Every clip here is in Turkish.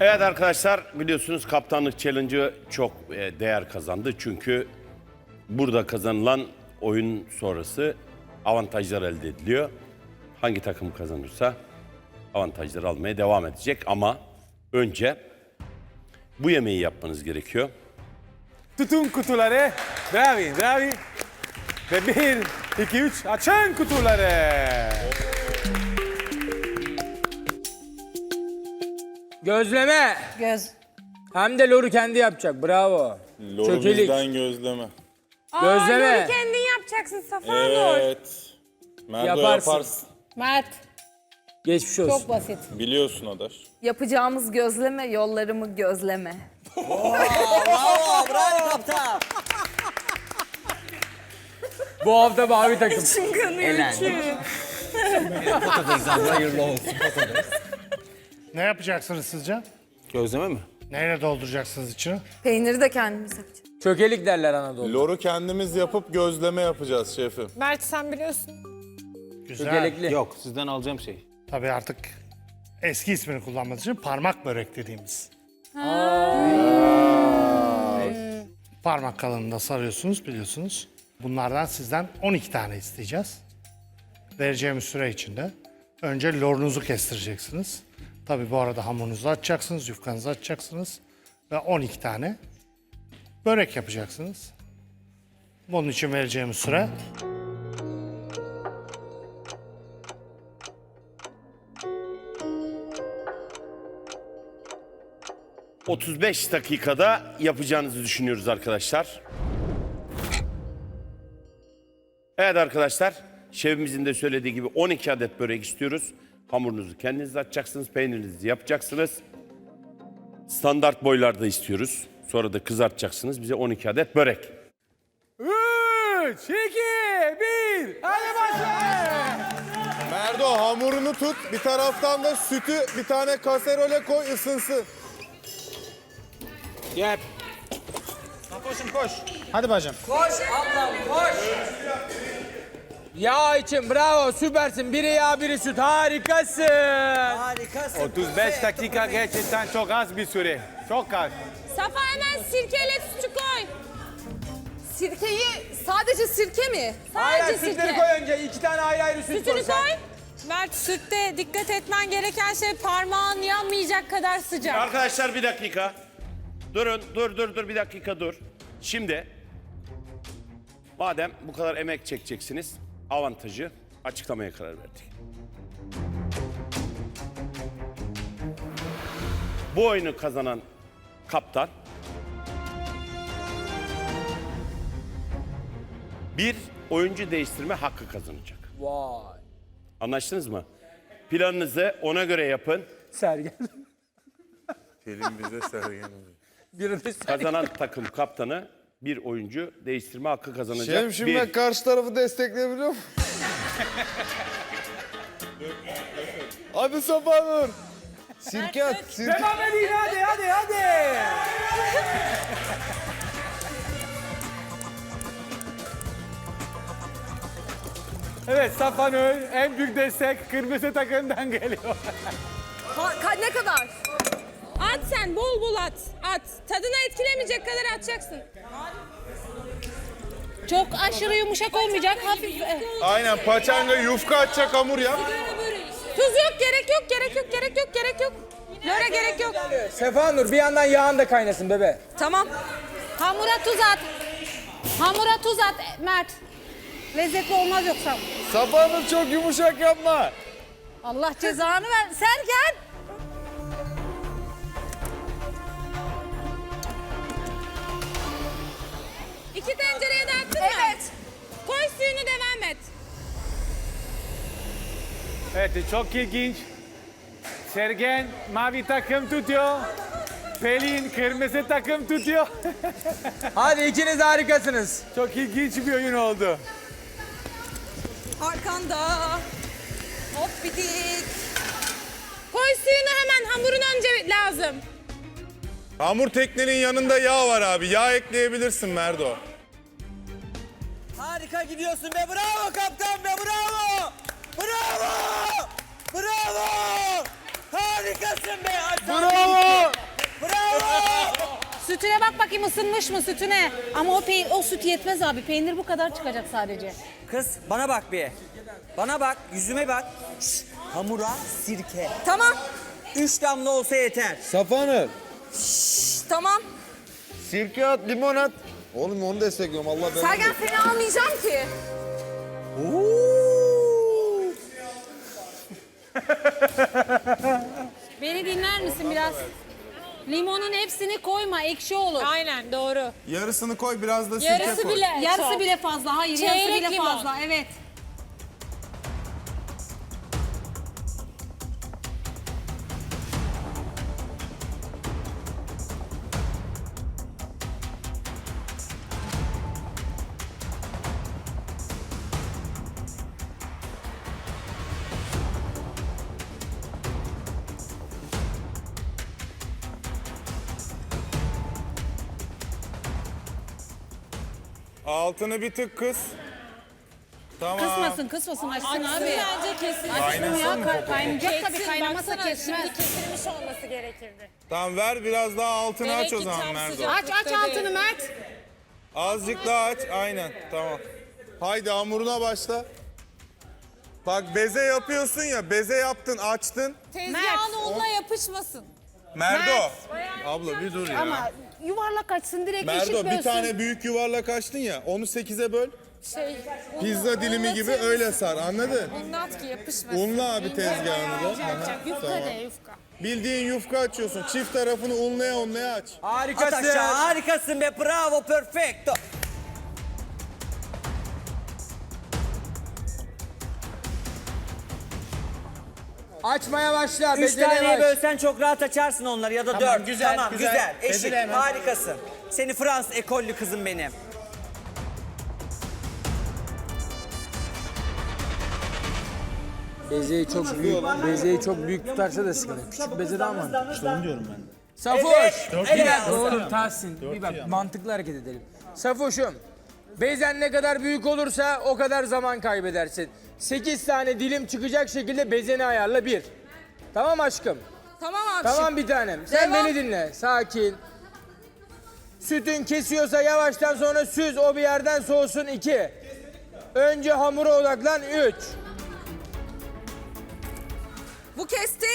Evet arkadaşlar biliyorsunuz kaptanlık challenge'ı çok e, değer kazandı. Çünkü burada kazanılan oyun sonrası avantajlar elde ediliyor. Hangi takım kazanırsa avantajları almaya devam edecek ama önce bu yemeği yapmanız gerekiyor. Tutun kutuları. Bravi, bravi. Ve bir, iki, üç. Açın kutuları. Gözleme. Göz. Hem de Loru kendi yapacak. Bravo. Loru Çökelik. bizden gözleme. Gözleme. Aa, Nuri kendin yapacaksın Safa Nur. Evet. Merdo Yaparsın. yaparsın. Mert. Geçmiş olsun. Çok basit. Biliyorsun Adaş. Yapacağımız gözleme, yollarımı gözleme. Bu hafta mavi takım. Ne yapacaksınız sizce? Gözleme mi? Neyle dolduracaksınız içini? Peyniri de kendimiz yapacağız. Çökelik derler Anadolu. Loru kendimiz yapıp gözleme yapacağız şefim. Mert sen biliyorsun. Güzel. Çökelikli. Yok sizden alacağım şey. Tabii artık eski ismini kullanmak için parmak börek dediğimiz. Parmak kalınlığında sarıyorsunuz biliyorsunuz. Bunlardan sizden 12 tane isteyeceğiz. Vereceğimiz süre içinde. Önce lorunuzu kestireceksiniz. Tabii bu arada hamurunuzu açacaksınız, yufkanızı açacaksınız. Ve 12 tane börek yapacaksınız. Bunun için vereceğimiz süre 35 dakikada yapacağınızı düşünüyoruz arkadaşlar. Evet arkadaşlar, şefimizin de söylediği gibi 12 adet börek istiyoruz. Hamurunuzu kendiniz açacaksınız, peynirinizi yapacaksınız. Standart boylarda istiyoruz. Sonra da kızartacaksınız. Bize 12 adet börek. Üç, iki, bir. Hadi başlayın. Merdo hamurunu tut. Bir taraftan da sütü bir tane kaserole koy ısınsın. Yap. Koşun koş. Hadi bacım. Koş ablam koş. Yağ için bravo süpersin. Biri yağ biri süt harikasın. 35 dakika gerçekten çok az bir süre. Çok az. Safa hemen sirkeyle sütü koy. Sirkeyi sadece sirke mi? Hayır Sadece sütleri sirke. koy önce. iki tane ayrı ayrı süt Sütünü koy. sen. koy. Mert sütte dikkat etmen gereken şey parmağın yanmayacak kadar sıcak. Arkadaşlar bir dakika. Durun, dur, dur, dur bir dakika dur. Şimdi, madem bu kadar emek çekeceksiniz, avantajı açıklamaya karar verdik. Bu oyunu kazanan kaptan bir oyuncu değiştirme hakkı kazanacak. Vay. Anlaştınız mı? Planınızı ona göre yapın. Sergen. Pelin bize sergen Biri de Sergen. Kazanan takım kaptanı bir oyuncu değiştirme hakkı kazanacak. Şefim şimdi Bir. ben karşı tarafı destekleyebiliyor muyum? Hadi Safa Nur. Sirke at. Sirke. Devam edin hadi hadi hadi. Evet Safanur en büyük destek kırmızı takımdan geliyor. Ha, ka- ne kadar? At sen bol bol at. At. Tadını etkilemeyecek kadar atacaksın. Çok aşırı yumuşak olmayacak. Hafif. Aynen paçanga yufka atacak hamur ya. Tuz yok, gerek yok, gerek yok, gerek yok, gerek yok. Lora gerek yok. Sefa Nur bir yandan yağın da kaynasın bebe. Tamam. Hamura tuz at. Hamura tuz at Mert. Lezzetli olmaz yoksa. Nur çok yumuşak yapma. Allah cezanı ver. Sergen. İki tencereye de attın mı? Evet. Koy suyunu devam et. Evet çok ilginç. Sergen mavi takım tutuyor. Pelin kırmızı takım tutuyor. Hadi ikiniz harikasınız. çok ilginç bir oyun oldu. Arkanda. Hop bidik. Koy suyunu hemen hamurun önce lazım. Hamur teknenin yanında yağ var abi. Yağ ekleyebilirsin Merdo. Harika gidiyorsun be bravo kaptan be bravo. Bravo. Bravo. Harikasın be. Hadi. Bravo. Sütüne bak bakayım ısınmış mı sütüne. Ama o pey o süt yetmez abi. Peynir bu kadar çıkacak sadece. Kız bana bak bir. Bana bak, yüzüme bak. Şşt, hamura sirke. Tamam. Üç damla olsa yeter. Safanur. Tamam. Sirke at, limon at. Oğlum onu destekliyorum Allah ben. Sergen seni almayacağım ki. Beni dinler misin biraz? Limonun hepsini koyma ekşi olur. Aynen doğru. Yarısını koy biraz da sirke Yarısı koy. bile. Yarısı çok. bile fazla. Hayır yarısı Çeyrek bile limon. fazla. Evet. Altını bir tık kıs. Tamam. Kısmasın kısmasın açsın Açsın abi. bence kesin. Açsın ya ka- kaynayacak tabii Kessin, kaynamasa baksana, kesmez. Şimdi kesilmiş olması gerekirdi. Tamam ver biraz daha altını Demek aç o ki zaman tam Merdo. sıcak. Aç aç altını Mert. Azıcık daha aç. Aynen. Tamam. Haydi hamuruna başla. Bak beze yapıyorsun ya. Beze yaptın, açtın. Tezgahın unla yapışmasın. Merdo. Abla bir dur ya. Ama yuvarlak açsın direkt eşit Merdo bölsün. bir tane büyük yuvarlak açtın ya. Onu 8'e böl. Şey, Pizza dilimi gibi öyle sar. Anladın? Unlat ki yapışmasın. Unla abi tezgahını da. Aha, Yufka tamam. de yufka. Bildiğin yufka açıyorsun. Çift tarafını unlaya unlaya aç. Harikasın. harikasın be. Bravo, perfecto. Açmaya başla. Üç becereye taneye baş. bölsen çok rahat açarsın onları ya da Tamam, dört. güzel, tamam, güzel. güzel. Eşit, hemen. harikasın. Seni Fransız ekollü kızım benim. Bezeyi çok büyük, bezeyi çok büyük tutarsa da sıkıntı. Küçük beze daha mantıklı. İşte onu diyorum ben. Safoş. Evet, Bir evet. dakika oğlum Tahsin. Bir bak mantıklı hareket edelim. Safoş'um. Bezen ne kadar büyük olursa o kadar zaman kaybedersin. 8 tane dilim çıkacak şekilde bezeni ayarla bir. Tamam aşkım. Tamam abi. Tamam bir tanem. Sen Devam. beni dinle. Sakin. Sütün kesiyorsa yavaştan sonra süz o bir yerden soğusun iki. Önce hamura odaklan üç. Bu kesti.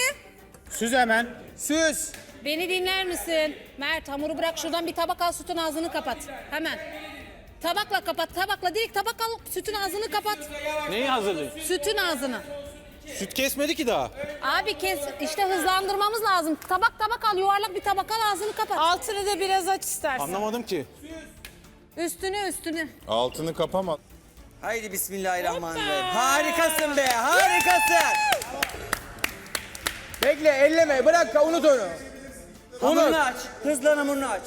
Süz hemen. Süz. Beni dinler misin? Mert hamuru bırak şuradan bir tabak al sütün ağzını kapat. Hemen. Tabakla kapat tabakla direkt tabak al sütün ağzını kapat. Neyi hazırlıyorsun? Sütün ağzını. Süt kesmedi ki daha. Abi kes işte hızlandırmamız lazım. Tabak tabak al yuvarlak bir tabak al ağzını kapat. Altını da biraz aç istersen. Anlamadım ki. Üstünü üstünü. Altını kapama. Haydi bismillahirrahmanirrahim. Harikasın be, harikasın. Bekle elleme bırak unut onu. Hamurunu aç, hızla hamurunu aç.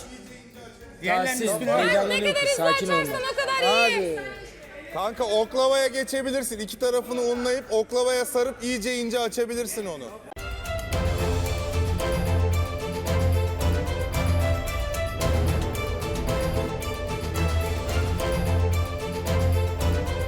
Tahsin Ne kadar heyecanlanıyor kız hızlı sakin ol. açarsan o kadar iyi. Abi. Kanka oklavaya geçebilirsin. İki tarafını unlayıp oklavaya sarıp iyice ince açabilirsin onu.